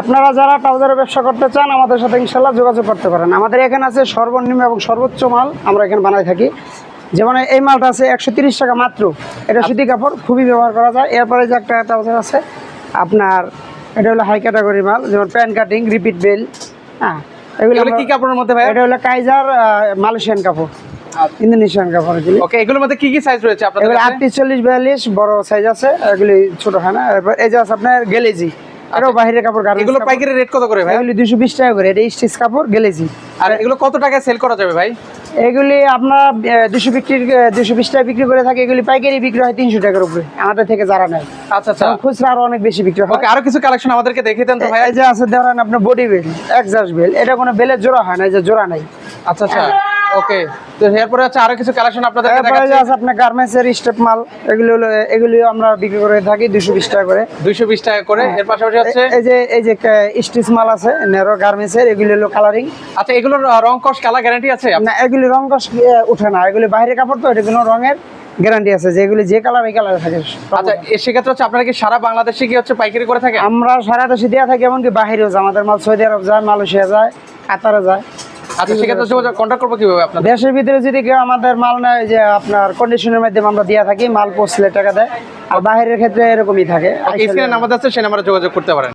আপনারা যারা ট্রাউজারের ব্যবসা করতে চান আমাদের সাথে ইনশাল্লাহ যোগাযোগ করতে পারেন। আমাদের এখানে আছে সর্বনিম্ন এবং সর্বোচ্চ মাল আমরা এখানে বানাই থাকি। যেমন এই মালটা আছে একশো তিরিশ টাকা মাত্র। এটা সুতি কাপড় খুবই ব্যবহার করা যায়। এরপরে যে একটা ট্রাউজার আছে আপনার এটা হলো হাই ক্যাটাগরি মাল যেমন প্যান্ট কাটিং রিপিট বেল হ্যাঁ এগুলো কি কাপড়ের মধ্যে ভাই এটা হলো কাইজার মালয়েশিয়ান কাপড় ইন্দোনেশিয়ান কাপড় এগুলি। ওকে এগুলোর মধ্যে কি কি সাইজ রয়েছে আপনাদের এগুলো আটত্রিশ চল্লিশ বিয়াল্লিশ বড় সাইজ আছে এগুলি ছোট হয় না। এরপর এই যে আছে আপনার গেলেজি এটাও বাইরের কাপড় গার্মেন্টস এগুলো পাইকারি রেট কত করে ভাই? এগুলি দুশো বিশ টাকা করে এটা স্টিচ কাপড় গেলেজি আর এগুলো কত টাকায় সেল করা যাবে ভাই? এগুলি আপনার দুশো বিক্রি দুশো বিশ টাকা বিক্রি করে থাকে এগুলি পাইকারি বিক্রি হয় তিনশো টাকার উপরে আমাদের থেকে যারা নেয়। আচ্ছা আচ্ছা। খুচরা আরও অনেক বেশি বিক্রি হয়। আরও কিছু কালেকশন আমাদেরকে দেখিয়ে দেন তো ভাই এই যে আছে ধরেন আপনার বডি বেল এক্সাস বেল এটা কোনো বেলের জোড়া হয় না এই যে জোড়া নাই। আচ্ছা আচ্ছা। ওকে তো এরপরে হচ্ছে আরও কিছু কালেকশন আপনাদেরকে এরপরে যে আছে আপনার গার্মেন্টস এর স্টেপ মাল এগুলি হলো এগুলি আমরা বিক্রি করে থাকি দুশো বিশ টাকা করে। 220 টাকা করে। এর পাশাপাশি হচ্ছে? এই যে এই যে স্টিচ মাল আছে নেরো গার্মেন্টস এর এগুলি হলো কালারিং আচ্ছা এগুলোর রং কস কালার গ্যারান্টি আছে? না এগুলি রং কষ উঠে না। এগুলি বাইরে কাপড় তো এটা কোনো রঙের গ্যারান্টি আছে। যে এগুলি যে কালার এই কালার থাকে। আচ্ছা সেক্ষেত্রে হচ্ছে আপনারা কি সারা বাংলাদেশে কি হচ্ছে পাইকারি করে থাকে আমরা সারা দেশে দেওয়া থাকি এমনকি বাহিরেও যায়। আমাদের মাল সৌদি আরব যায় মালয়েশিয়া যায় কাতারে যায়। আচ্ছা সেক্ষেত্রে যোগাযোগ কন্ট্যাক্ট করব কীভাবে আপনাদের দেশের ভিতরে যদি কেউ আমাদের মাল নেয় যে আপনার কন্ডিশনের মাধ্যমে আমরা দিয়ে থাকি মাল পৌঁছলে টাকা দেয়। আর বাইরের ক্ষেত্রে এরকমই থাকে। স্ক্রিনে নাম্বার আছে সেই নাম্বারে যোগাযোগ করতে পারেন।